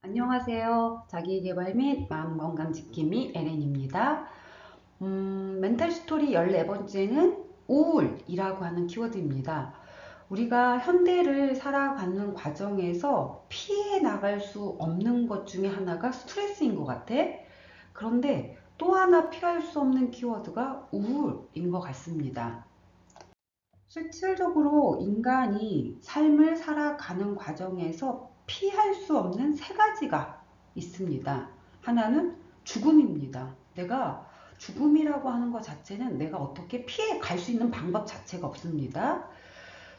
안녕하세요. 자기개발 및 마음건강 지킴이 에렌입니다. 음, 멘탈 스토리 14번째는 우울이라고 하는 키워드입니다. 우리가 현대를 살아가는 과정에서 피해 나갈 수 없는 것 중에 하나가 스트레스인 것 같아. 그런데 또 하나 피할 수 없는 키워드가 우울인 것 같습니다. 실질적으로 인간이 삶을 살아가는 과정에서 피할 수 없는 세 가지가 있습니다. 하나는 죽음입니다. 내가 죽음이라고 하는 것 자체는 내가 어떻게 피해 갈 수 있는 방법 자체가 없습니다.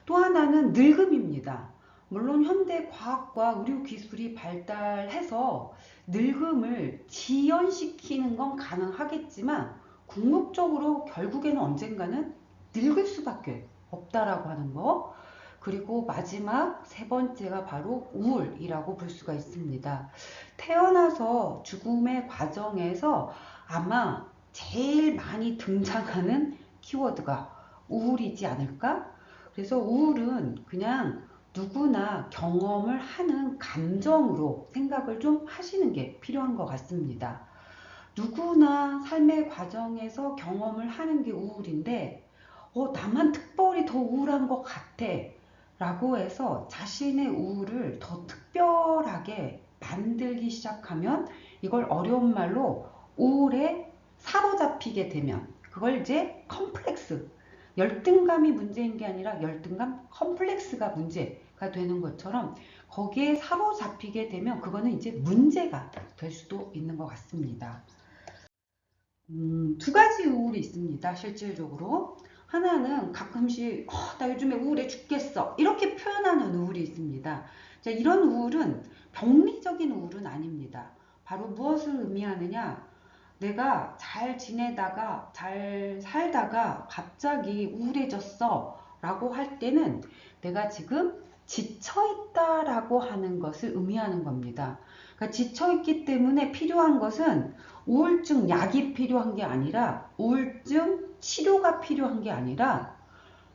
또 하나는 늙음입니다. 물론 현대 과학과 의료 기술이 발달해서 늙음을 지연시키는 건 가능하겠지만 궁극적으로 결국에는 언젠가는 늙을 수밖에 없다라고 하는 거. 그리고 마지막 세 번째가 바로 우울이라고 볼 수가 있습니다. 태어나서 죽음의 과정에서 아마 제일 많이 등장하는 키워드가 우울이지 않을까? 그래서 우울은 그냥 누구나 경험을 하는 감정으로 생각을 좀 하시는 게 필요한 것 같습니다. 누구나 삶의 과정에서 경험을 하는 게 우울인데, 어, 나만 특별히 더 우울한 것 같아. 라고 해서 자신의 우울을 더 특별하게 만들기 시작하면 이걸 어려운 말로 우울에 사로잡히게 되면 그걸 이제 컴플렉스, 열등감이 문제인 게 아니라 열등감 컴플렉스가 문제가 되는 것처럼 거기에 사로잡히게 되면 그거는 이제 문제가 될 수도 있는 것 같습니다. 음, 두 가지 우울이 있습니다. 실질적으로. 하나는 가끔씩 어, 나 요즘에 우울해 죽겠어 이렇게 표현하는 우울이 있습니다. 자, 이런 우울은 병리적인 우울은 아닙니다. 바로 무엇을 의미하느냐? 내가 잘 지내다가 잘 살다가 갑자기 우울해졌어 라고 할 때는 내가 지금 지쳐있다 라고 하는 것을 의미하는 겁니다. 그러니까 지쳐있기 때문에 필요한 것은 우울증 약이 필요한 게 아니라 우울증 치료가 필요한 게 아니라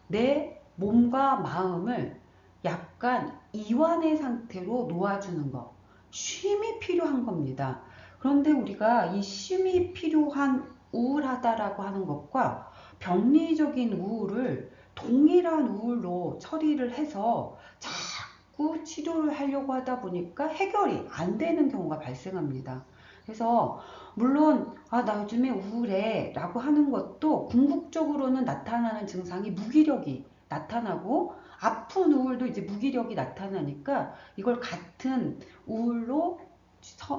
내 몸과 마음을 약간 이완의 상태로 놓아주는 것. 쉼이 필요한 겁니다. 그런데 우리가 이 쉼이 필요한 우울하다라고 하는 것과 병리적인 우울을 동일한 우울로 처리를 해서 자꾸 치료를 하려고 하다 보니까 해결이 안 되는 경우가 발생합니다. 그래서 물론 아, 나 요즘에 우울해 라고 하는 것도 궁극적으로는 나타나는 증상이 무기력이 나타나고 아픈 우울도 이제 무기력이 나타나니까 이걸 같은 우울로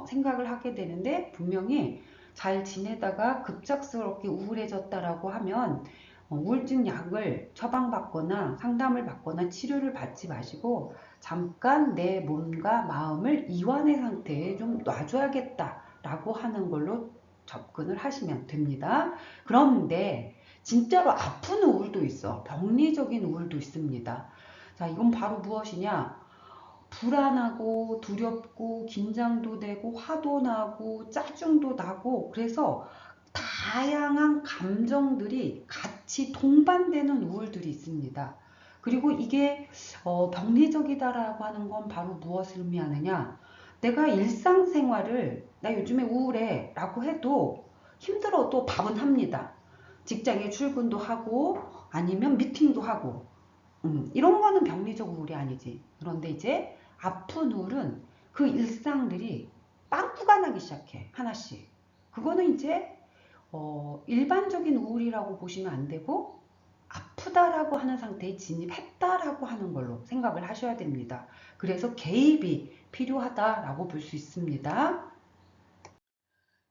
생각을 하게 되는데 분명히 잘 지내다가 급작스럽게 우울해졌다라고 하면 어, 우울증 약을 처방받거나 상담을 받거나 치료를 받지 마시고 잠깐 내 몸과 마음을 이완의 상태에 좀 놔줘야겠다 라고 하는 걸로 접근을 하시면 됩니다. 그런데 진짜로 아픈 우울도 있어. 병리적인 우울도 있습니다. 자, 이건 바로 무엇이냐? 불안하고 두렵고 긴장도 되고 화도 나고 짜증도 나고 그래서 다양한 감정들이 같이 동반되는 우울들이 있습니다. 그리고 이게 어, 병리적이다라고 하는 건 바로 무엇을 의미하느냐? 내가 일상생활을 나 요즘에 우울해 라고 해도 힘들어도 밥은 합니다. 직장에 출근도 하고 아니면 미팅도 하고 음, 이런 거는 병리적 우울이 아니지. 그런데 이제 아픈 우울은 그 일상들이 빵꾸가 나기 시작해 하나씩. 그거는 이제 어, 일반적인 우울이라고 보시면 안 되고 아프다라고 하는 상태에 진입했다라고 하는 걸로 생각을 하셔야 됩니다. 그래서 개입이 필요하다라고 볼 수 있습니다.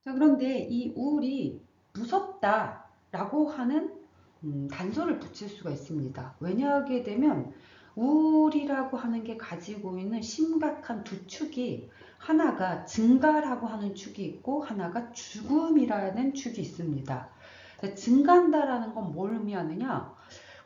자, 그런데 이 우울이 무섭다 라고 하는 음, 단서를 붙일 수가 있습니다. 왜냐하게 되면 우울이라고 하는 게 가지고 있는 심각한 두 축이 하나가 증가라고 하는 축이 있고 하나가 죽음이라는 축이 있습니다. 증가한다라는 건 뭘 의미하느냐?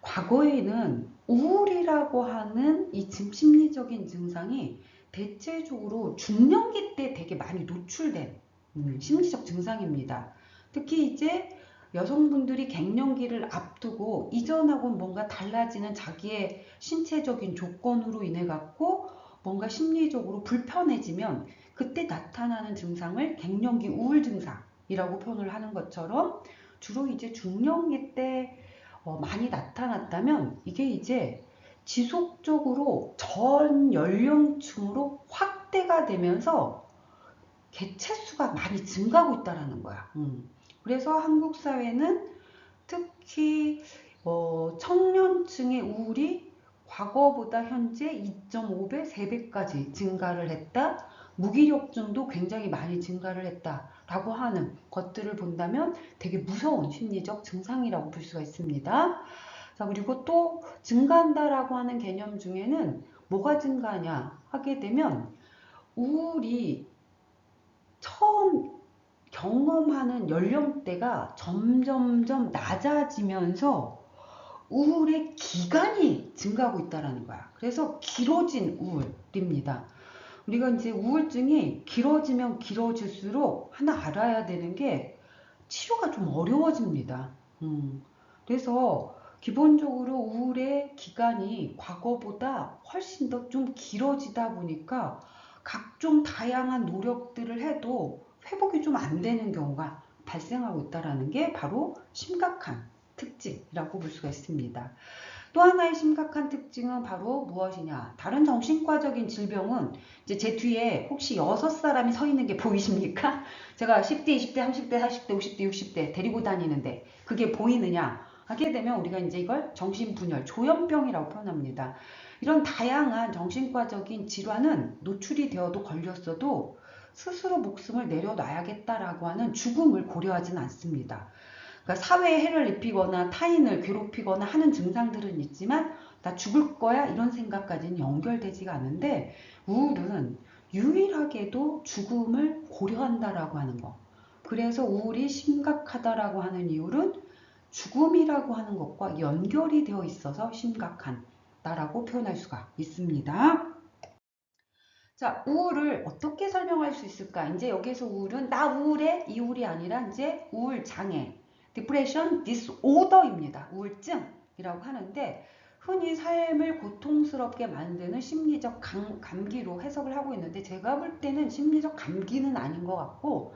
과거에는 우울이라고 하는 이 심리적인 증상이 대체적으로 중년기 때 되게 많이 노출된 음, 심리적 증상입니다. 특히 이제 여성분들이 갱년기를 앞두고 이전하고 뭔가 달라지는 자기의 신체적인 조건으로 인해 갖고 뭔가 심리적으로 불편해지면 그때 나타나는 증상을 갱년기 우울 증상이라고 표현을 하는 것처럼 주로 이제 중년기 때 어, 많이 나타났다면 이게 이제 지속적으로 전 연령층으로 확대가 되면서 개체수가 많이 증가하고 있다라는 거야. 음. 그래서 한국 사회는 특히 어, 청년층의 우울이 과거보다 현재 2.5배, 3배까지 증가를 했다. 무기력증도 굉장히 많이 증가를 했다라고 하는 것들을 본다면 되게 무서운 심리적 증상이라고 볼 수가 있습니다. 자, 그리고 또 증가한다라고 하는 개념 중에는 뭐가 증가하냐 하게 되면 우울이 경험하는 연령대가 점점점 낮아지면서 우울의 기간이 증가하고 있다라는 거야. 그래서 길어진 우울입니다. 우리가 이제 우울증이 길어지면 길어질수록 하나 알아야 되는 게 치료가 좀 어려워집니다. 음, 그래서 기본적으로 우울의 기간이 과거보다 훨씬 더 좀 길어지다 보니까 각종 다양한 노력들을 해도 회복이 좀 안 되는 경우가 발생하고 있다는 게 바로 심각한 특징이라고 볼 수가 있습니다. 또 하나의 심각한 특징은 바로 무엇이냐? 다른 정신과적인 질병은 이제 제 뒤에 혹시 여섯 사람이 서 있는 게 보이십니까? 제가 10대, 20대, 30대, 40대, 50대, 60대 데리고 다니는데 그게 보이느냐? 하게 되면 우리가 이제 이걸 정신분열, 조현병이라고 표현합니다. 이런 다양한 정신과적인 질환은 노출이 되어도 걸렸어도 스스로 목숨을 내려놔야겠다라고 하는 죽음을 고려하지는 않습니다. 그러니까 사회에 해를 입히거나 타인을 괴롭히거나 하는 증상들은 있지만 나 죽을 거야 이런 생각까지는 연결되지가 않는데 우울은 유일하게도 죽음을 고려한다라고 하는 거. 그래서 우울이 심각하다라고 하는 이유는 죽음이라고 하는 것과 연결이 되어 있어서 심각한다라고 표현할 수가 있습니다. 자, 우울을 어떻게 설명할 수 있을까? 이제 여기서 우울은 나 우울해 이 우울이 아니라 이제 우울 장애, depression disorder입니다. 우울증이라고 하는데 흔히 삶을 고통스럽게 만드는 심리적 감, 감기로 해석을 하고 있는데 제가 볼 때는 심리적 감기는 아닌 것 같고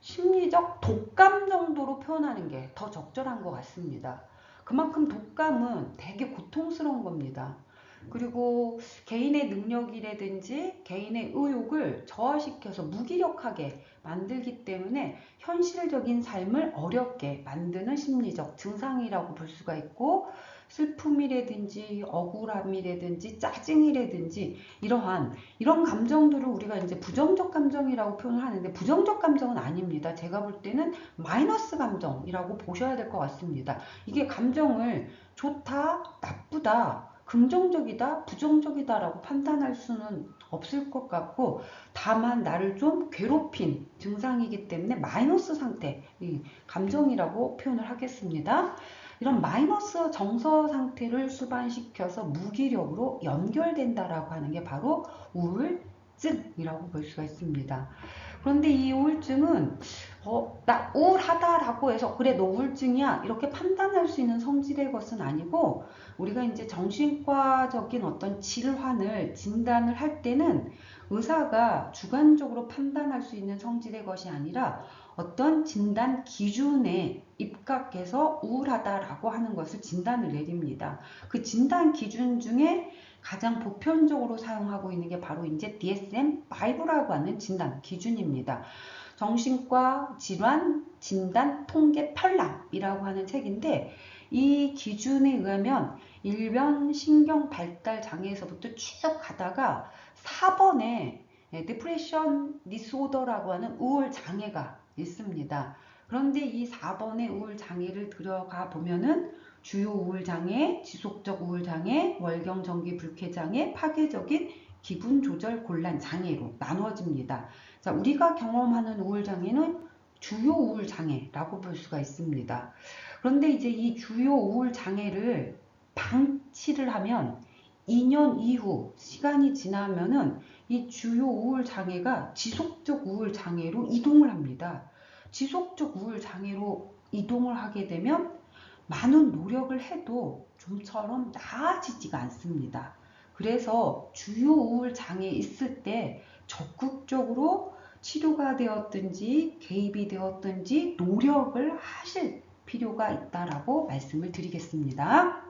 심리적 독감 정도로 표현하는 게 더 적절한 것 같습니다. 그만큼 독감은 되게 고통스러운 겁니다. 그리고 개인의 능력이라든지 개인의 의욕을 저하시켜서 무기력하게 만들기 때문에 현실적인 삶을 어렵게 만드는 심리적 증상이라고 볼 수가 있고 슬픔이라든지 억울함이라든지 짜증이라든지 이러한 이런 감정들을 우리가 이제 부정적 감정이라고 표현을 하는데 부정적 감정은 아닙니다. 제가 볼 때는 마이너스 감정이라고 보셔야 될 것 같습니다. 이게 감정을 좋다, 나쁘다, 긍정적이다, 부정적이다라고 판단할 수는 없을 것 같고 다만 나를 좀 괴롭힌 증상이기 때문에 마이너스 상태, 감정이라고 표현을 하겠습니다. 이런 마이너스 정서 상태를 수반시켜서 무기력으로 연결된다라고 하는 게 바로 우울증이라고 볼 수가 있습니다. 그런데 이 우울증은 어, 나 우울하다라고 해서 그래 너 우울증이야 이렇게 판단할 수 있는 성질의 것은 아니고 우리가 이제 정신과적인 어떤 질환을 진단을 할 때는 의사가 주관적으로 판단할 수 있는 성질의 것이 아니라 어떤 진단 기준에 입각해서 우울하다라고 하는 것을 진단을 내립니다. 그 진단 기준 중에 가장 보편적으로 사용하고 있는 게 바로 이제 DSM-5라고 하는 진단 기준입니다. 정신과 질환 진단 통계 편람이라고 하는 책인데 이 기준에 의하면 일변 신경 발달 장애에서부터 쭉 가다가 4번에 디프레션 디소더라고 하는 우울 장애가 있습니다. 그런데 이 4번의 우울 장애를 들어가 보면은 주요 우울 장애, 지속적 우울 장애, 월경 전기 불쾌 장애, 파괴적인 기분 조절 곤란 장애로 나누어집니다. 자, 우리가 경험하는 우울 장애는 주요 우울 장애라고 볼 수가 있습니다. 그런데 이제 이 주요 우울 장애를 방치를 하면 2년 이후 시간이 지나면은 이 주요 우울 장애가 지속적 우울 장애로 이동을 합니다. 지속적 우울 장애로 이동을 하게 되면 많은 노력을 해도 좀처럼 나아지지가 않습니다. 그래서 주요 우울 장애 있을 때 적극적으로 치료가 되었든지 개입이 되었든지 노력을 하실 필요가 있다라고 말씀을 드리겠습니다.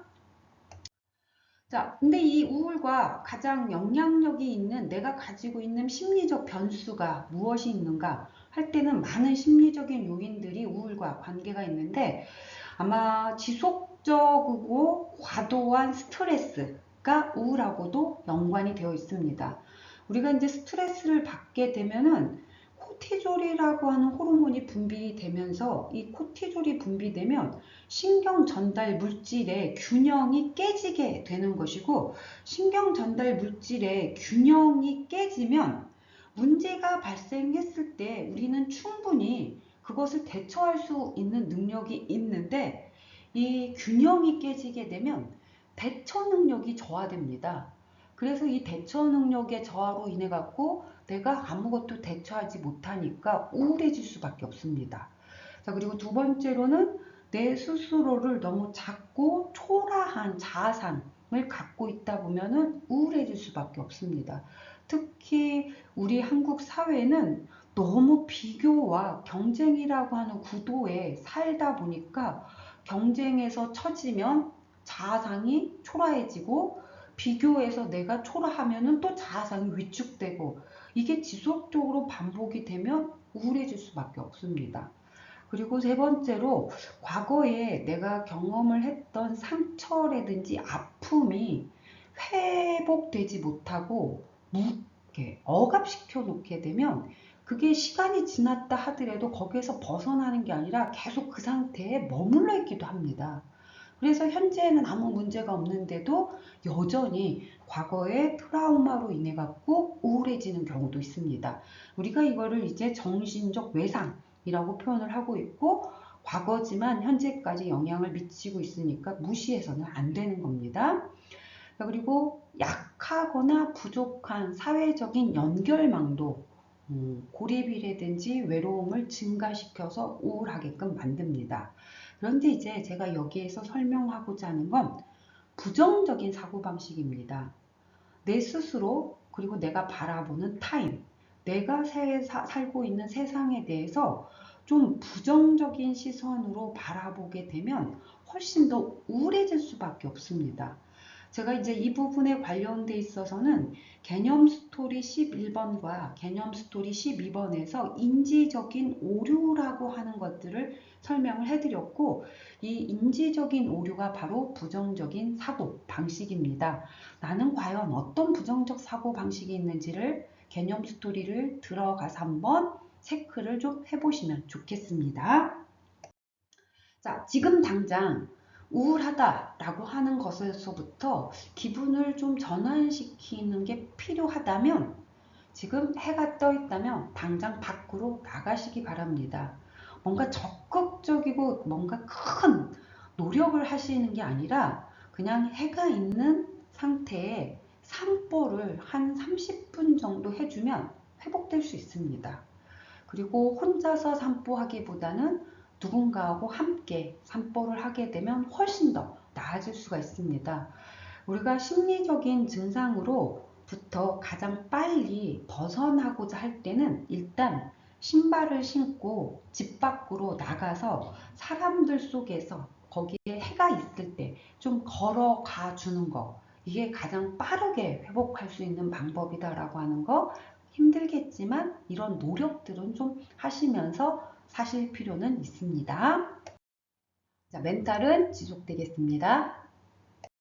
자, 근데 이 우울과 가장 영향력이 있는 내가 가지고 있는 심리적 변수가 무엇이 있는가 할 때는 많은 심리적인 요인들이 우울과 관계가 있는데 아마 지속적이고 과도한 스트레스가 우울하고도 연관이 되어 있습니다. 우리가 이제 스트레스를 받게 되면은 코티졸이라고 하는 호르몬이 분비되면서 이 코티졸이 분비되면 신경 전달 물질의 균형이 깨지게 되는 것이고 신경 전달 물질의 균형이 깨지면 문제가 발생했을 때 우리는 충분히 그것을 대처할 수 있는 능력이 있는데 이 균형이 깨지게 되면 대처 능력이 저하됩니다. 그래서 이 대처 능력의 저하로 인해 갖고 내가 아무것도 대처하지 못하니까 우울해질 수밖에 없습니다. 자, 그리고 두 번째로는 내 스스로를 너무 작고 초라한 자아상을 갖고 있다 보면은 우울해질 수밖에 없습니다. 특히 우리 한국 사회는 너무 비교와 경쟁이라고 하는 구도에 살다 보니까 경쟁에서 처지면 자아상이 초라해지고 비교해서 내가 초라하면은 또 자아상이 위축되고 이게 지속적으로 반복이 되면 우울해질 수밖에 없습니다. 그리고 세 번째로 과거에 내가 경험을 했던 상처라든지 아픔이 회복되지 못하고 묻게 억압시켜 놓게 되면 그게 시간이 지났다 하더라도 거기에서 벗어나는 게 아니라 계속 그 상태에 머물러 있기도 합니다. 그래서 현재는 아무 문제가 없는데도 여전히 과거의 트라우마로 인해 갖고 우울해지는 경우도 있습니다. 우리가 이거를 이제 정신적 외상이라고 표현을 하고 있고 과거지만 현재까지 영향을 미치고 있으니까 무시해서는 안 되는 겁니다. 그리고 약하거나 부족한 사회적인 연결망도 음, 고립이라든지 외로움을 증가시켜서 우울하게끔 만듭니다. 그런데 이제 제가 여기에서 설명하고자 하는 건 부정적인 사고방식입니다. 내 스스로 그리고 내가 바라보는 타인, 내가 살고 있는 세상에 대해서 좀 부정적인 시선으로 바라보게 되면 훨씬 더 우울해질 수밖에 없습니다. 제가 이제 이 부분에 관련돼 있어서는 개념 스토리 11번과 개념 스토리 12번에서 인지적인 오류라고 하는 것들을 설명을 해드렸고 이 인지적인 오류가 바로 부정적인 사고 방식입니다. 나는 과연 어떤 부정적 사고 방식이 있는지를 개념 스토리를 들어가서 한번 체크를 좀 해보시면 좋겠습니다. 자, 지금 당장 우울하다라고 하는 것에서부터 기분을 좀 전환시키는 게 필요하다면 지금 해가 떠 있다면 당장 밖으로 나가시기 바랍니다. 뭔가 적극적이고 뭔가 큰 노력을 하시는 게 아니라 그냥 해가 있는 상태에 산보를 한 30분 정도 해주면 회복될 수 있습니다. 그리고 혼자서 산보하기보다는 누군가하고 함께 산보를 하게 되면 훨씬 더 나아질 수가 있습니다. 우리가 심리적인 증상으로부터 가장 빨리 벗어나고자 할 때는 일단 신발을 신고 집 밖으로 나가서 사람들 속에서 거기에 해가 있을 때 좀 걸어가 주는 거 이게 가장 빠르게 회복할 수 있는 방법이다라고 하는 거 힘들겠지만 이런 노력들은 좀 하시면서 사실 필요는 있습니다. 자, 멘탈은 지속되겠습니다.